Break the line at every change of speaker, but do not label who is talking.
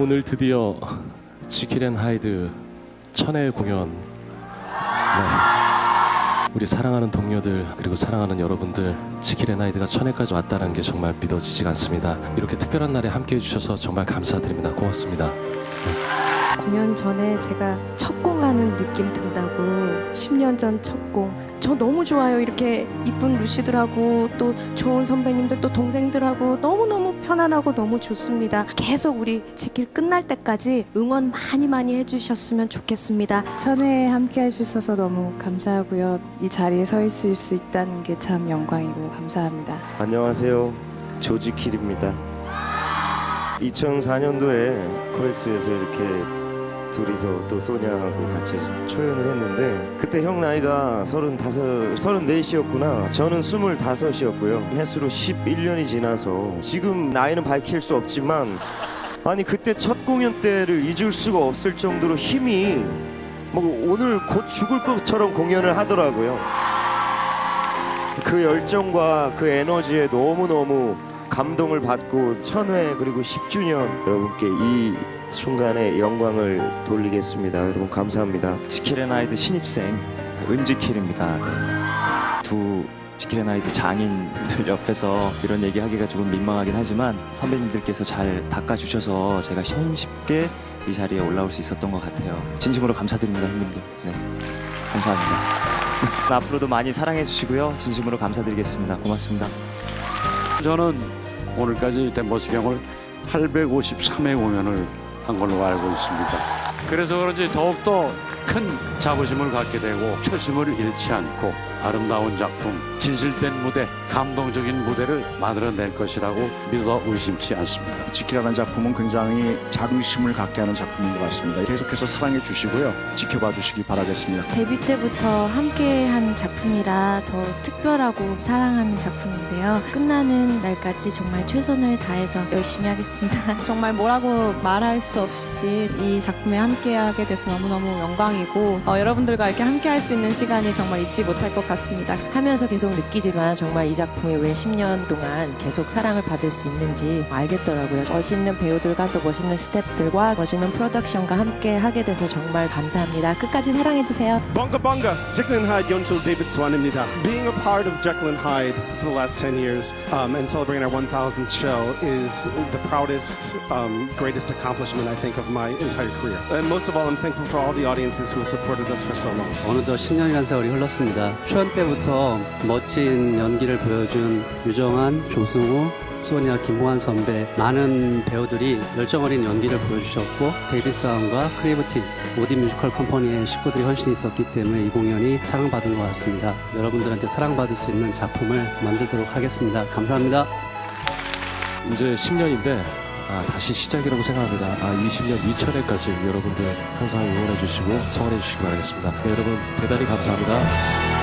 오늘 드디어 지킬앤 하이드 천회 공연. 네. 우리 사랑하는 동료들 그리고 사랑하는 여러분들 지킬앤 하이드가 천회까지 왔다는 게 정말 믿어지지가 않습니다. 이렇게 특별한 날에 함께 해 주셔서 정말 감사드립니다. 고맙습니다
공연 전에 제가 첫 공하는 느낌 든다고 10년 전 첫 공. 저 너무 좋아요. 이렇게 이쁜 루시들하고 또 좋은 선배님들 또 동생들하고 너무너무 편안하고 너무 좋습니다. 계속 우리 지킬 끝날 때까지 응원 많이 많이 해주셨으면 좋겠습니다.
천회에 함께 할 수 있어서 너무 감사하고요. 이 자리에 서 있을 수 있다는 게 참 영광이고 감사합니다.
안녕하세요. 조지킬입니다. 2004년도에 코엑스에서 이렇게 둘이서 또 소냐하고 같이 초연을 했는데 그때 형 나이가 35, 34이었구나. 저는 25이었고요. 횟수로 11년이 지나서 지금 나이는 밝힐 수 없지만 아니 그때 첫 공연 때를 잊을 수가 없을 정도로 힘이 뭐 오늘 곧 죽을 것처럼 공연을 하더라고요. 그 열정과 그 에너지에 너무너무 감동을 받고 천회 그리고 10주년 여러분께 이 순간의 영광을 돌리겠습니다. 여러분 감사합니다.
지킬앤하이드 신입생 은지킬입니다. 네. 두 지킬앤하이드 장인들 옆에서 이런 얘기하기가 조금 민망하긴 하지만 선배님들께서 잘 닦아주셔서 제가 손쉽게 이 자리에 올라올 수 있었던 것 같아요. 진심으로 감사드립니다, 형님들. 네, 감사합니다. 앞으로도 많이 사랑해 주시고요. 진심으로 감사드리겠습니다. 고맙습니다.
저는 오늘까지 덴버스경을 853회 공연을 한 걸로 알고 있습니다. 그래서 그런지 더욱더 큰 자부심을 갖게 되고 초심을 잃지 않고 아름다운 작품, 진실된 무대, 감동적인 무대를 만들어낼 것이라고 믿어 의심치 않습니다.
지키라는 작품은 굉장히 자긍심을 갖게 하는 작품인 것 같습니다. 계속해서 사랑해 주시고요. 지켜봐 주시기 바라겠습니다.
데뷔 때부터 함께한 작품이라 더 특별하고 사랑하는 작품인데요. 끝나는 날까지 정말 최선을 다해서 열심히 하겠습니다.
정말 뭐라고 말할 수 없이 이 작품에 함께하게 돼서 너무너무 영광이고 어, 여러분들과 이렇게 함께할 수 있는 시간이 정말 잊지 못할 것 같습니다.
하면서 계속 느끼지만 정말 이 작품이 왜 10년 동안 계속 사랑을 받을 수 있는지 알겠더라고요. 멋있는 배우들과 또 멋있는 스태프들과 멋있는 프로덕션과 함께 하게 돼서 정말 감사합니다. 끝까지 사랑해주세요.
Jekyll and Hyde 연출 David Swan입니다. Being a part of Jekyll and Hyde for the last 10 years um, and celebrating our 1000th show is the proudest, um, greatest accomplishment I think of my entire career. And most of all, I'm thankful for all the audiences who have supported us for so long.
어느덧 10년이라는 세월이 흘렀습니다. 초연 때부터 멋진 연기를 보여준 유정한, 조승우, 소니아, 김호환 선배 많은 배우들이 열정 어린 연기를 보여주셨고 데이비스 왕과 크리에이티브 오디 뮤지컬 컴퍼니의 식구들이 헌신이 있었기 때문에 이 공연이 사랑받은 것 같습니다. 여러분들한테 사랑받을 수 있는 작품을 만들도록 하겠습니다. 감사합니다.
이제 10년인데 아, 다시 시작이라고 생각합니다. 아, 20년 2000회까지 여러분들 항상 응원해 주시고 성원해 주시기 바라겠습니다. 네, 여러분 대단히 감사합니다.